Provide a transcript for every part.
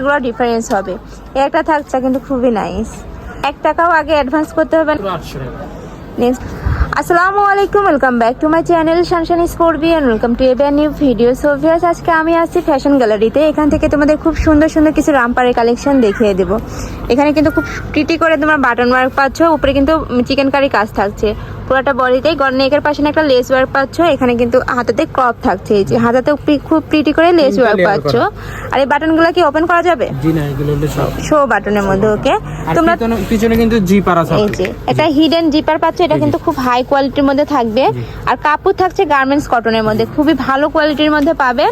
এগুলো ডিফারেন্স হবে। একটা থাকছে কিন্তু খুবই নাইস এক টাকাও আগে অ্যাডভান্স করতে হবে। নেক্সট আসসালামু আলাইকুম welcome back to my channel শানশান স্পোর্টবি অ্যান্ড ওয়েলকাম টু এবার নিউ ভিডিও সো ভিউয়ার্স আজকে আমি আসছি ফ্যাশন গ্যালারিতে এখান থেকে তোমাদের খুব সুন্দর সুন্দর কিছু রামপারের কালেকশন দেখিয়ে দেবো। এখানে কিন্তু খুব প্রিটি করে তোমার বাটন ওয়ার্ক পাচ্ছ উপরে কিন্তু চিকেন কারি কাজ থাকছে। পুরোটা বডিতেই নেকের পাশে একটা লেস ওয়ার্ক পাচ্ছ এখানে কিন্তু হাতাতে ক্রপ থাকছে। এই যে হাতাতে খুব প্রিটি করে লেস ওয়ার্ক পাচ্ছ। আর এই বাটনগুলো কি ওপেন করা যাবে? জি না এগুলো হলো সব। শো বাটনের মধ্যে ওকে তোমরা পিছনে- কিন্তু জি পারা এই যে একটা হিডেন জিপার পাচ্ছ এটা কিন্তু খুব হাই কোয়ালিটির মধ্যে থাকবে। আর কাপড় থাকছে গার্মেন্টস কটনের মধ্যে। খুবই ভালো কোয়ালিটির মধ্যে পাবে।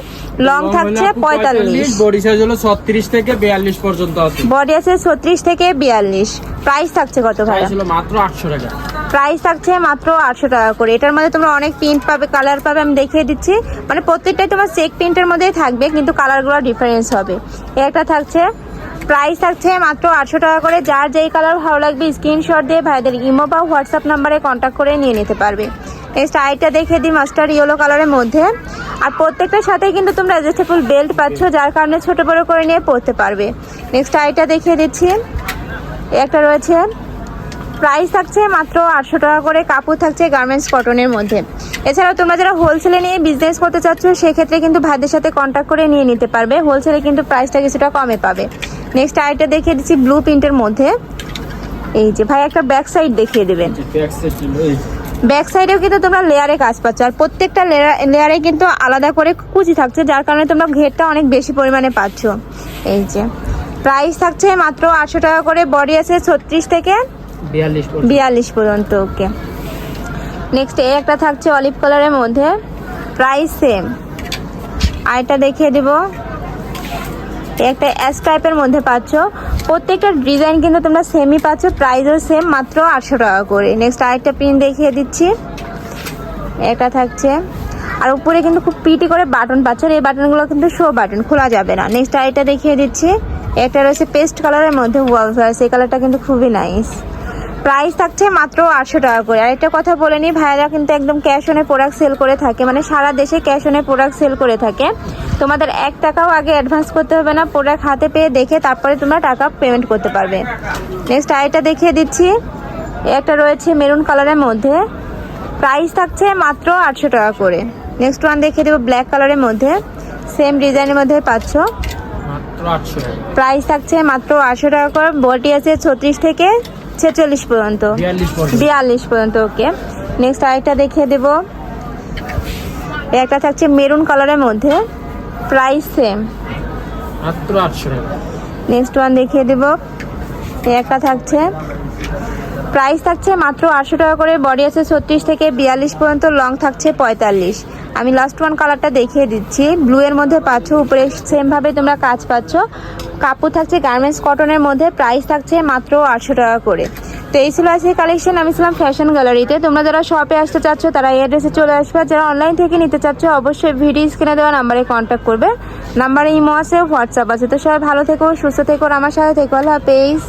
লং থাকছে পঁয়তাল্লিশ। বডি সাইজ হলো ছত্রিশ থেকে বিয়াল্লিশ পর্যন্ত আছে। বডি আছে ছত্রিশ থেকে বিয়াল্লিশ। প্রাইস থাকছে কত ভাই মাত্র আটশো টাকা। প্রাইস থাকছে মাত্র আটশো টাকা করে। এটার মধ্যে তোমরা অনেক প্রিন্ট পাবে কালার পাবে আমি দেখিয়ে দিচ্ছি। মানে প্রত্যেকটাই তোমার চেক প্রিন্টের মধ্যেই থাকবে কিন্তু কালারগুলো ডিফারেন্স হবে। একটা থাকছে প্রাইস থাকছে মাত্র আটশো টাকা করে। যার যেই কালার ভালো লাগবে স্ক্রিনশট দিয়ে ভাইদের ইমো বা হোয়াটসঅ্যাপ নাম্বারে কন্ট্যাক্ট করে নিয়ে নিতে পারবে। নেক্সট আইটা দেখে দিই মাস্টার ইয়েলো কালারের মধ্যে। আর প্রত্যেকটার সাথে কিন্তু তোমরা অ্যাডজাস্টেবল বেল্ট পাচ্ছ, যার কারণে ছোট বড় করে নিয়ে পরতে পারবে। নেক্সট আইটা দেখিয়ে দিচ্ছি। একটা রয়েছে। প্রাইস থাকছে মাত্র আটশো টাকা করে, কাপড় থাকছে গার্মেন্টস কটনের মধ্যে। এছাড়াও তোমরা যারা হোলসেলে নিয়ে বিজনেস করতে চাচ্ছ, সেক্ষেত্রে কিন্তু ভাইদের সাথে কন্ট্যাক্ট করে নিয়ে নিতে পারবে। হোলসেলে কিন্তু প্রাইসটা কিছুটা কমে পাবে। নেক্সট আইটা দেখিয়ে দিচ্ছি ব্লু প্রিন্টের মধ্যে। এই যে ভাই একটা ব্যাক সাইড দেখিয়ে দেবেন। ব্যাক সাইডেও কিন্তু তোমরা লেয়ারে কাজ পাচ্ছ। আর প্রত্যেকটা লেয়ারে কিন্তু আলাদা করে কুচি থাকছে যার কারণে তোমরা ঘেরটা অনেক বেশি পরিমাণে পাচ্ছ। এই যে। প্রাইস থাকছে মাত্র আটশো টাকা করে বডি আছে ছত্রিশ থেকে বিয়াল্লিশ পর্যন্ত। ওকে নেক্সট এই একটা থাকছে অলিভ কালারের মধ্যে। প্রাইস সেম আরেকটা দেখিয়ে দিব। একটা অ্যাশ টাইপের মধ্যে পাচ্ছ। প্রত্যেকটা ডিজাইন কিন্তু তোমরা সেমই পাচ্ছ প্রাইসও সেম মাত্র আটশো টাকা করে। নেক্সট আরেকটা প্রিন্ট দেখিয়ে দিচ্ছি। এটা থাকছে। আর উপরে কিন্তু খুব পিটি করে বাটন পাচ্ছ, আর এই বাটনগুলো কিন্তু শো বাটন খোলা যাবে না। নেক্সট আরেকটা দেখিয়ে দিচ্ছি। একটা রয়েছে পেস্ট কালারের মধ্যে ওয়াল এই কালারটা কিন্তু খুবই নাইস প্রাইস থাকছে মাত্র আটশো টাকা করে। আর একটা কথা বলে নিই ভাইয়ারা কিন্তু একদম ক্যাশ অনে প্রোডাক্ট সেল করে থাকে মানে সারা দেশে ক্যাশ অনে প্রোডাক্ট সেল করে থাকে। তোমাদের এক টাকাও আগে অ্যাডভান্স করতে হবে না প্রোডাক্ট হাতে পেয়ে দেখে তারপরে তোমরা টাকা পেমেন্ট করতে পারবে। নেক্সট আরেকটা দেখিয়ে দিচ্ছি। একটা রয়েছে মেরুন কালারের মধ্যে। প্রাইস থাকছে মাত্র আটশো টাকা করে। নেক্সট ওয়ান দেখিয়ে দেবো ব্ল্যাক কালারের মধ্যে। সেম ডিজাইনের মধ্যে পাচ্ছ। প্রাইস থাকছে মাত্র আটশো টাকা করে। বডি আছে ছত্রিশ থেকে ছেচল্লিশ পর্যন্ত। বিয়াল্লিশ পর্যন্ত। ওকে নেক্সট আরেকটা দেখিয়ে দেব। একটা থাকছে মেরুন কালারের মধ্যে। প্রাইস সেম আটশো টাকা। নেক্সট ওয়ান দেখিয়ে দেব। একটা থাকছে প্রাইস থাকছে মাত্র আটশো টাকা করে বডি আছে ছত্রিশ থেকে বিয়াল্লিশ পর্যন্ত লং থাকছে পঁয়তাল্লিশ। আমি লাস্ট ওয়ান কালারটা দেখিয়ে দিচ্ছি। ব্লু এর মধ্যে পাচ্ছ, উপরে সেমভাবে তোমরা কাজ পাচ্ছ। কাপড় থাকছে গার্মেন্টস কটনের মধ্যে প্রাইস থাকছে মাত্র আটশো টাকা করে। তো এই ছিল আজকে কালেকশন আমি ছিলাম ফ্যাশন গ্যালারিতে তোমরা যারা শপে আসতে চাচ্ছ, তারা এই অ্যাড্রেসে চলে আসবে। যারা অনলাইন থেকে নিতে চাচ্ছ, অবশ্যই ভিডিও স্ক্রিনে দেওয়া নাম্বারে কন্ট্যাক্ট করবে। নাম্বারে ইমো আছে হোয়াটসঅ্যাপ আছে। তো সবাই ভালো থেকো, সুস্থ থেকো আমার সাথে থেকো। আল্লাহ হাফেজ।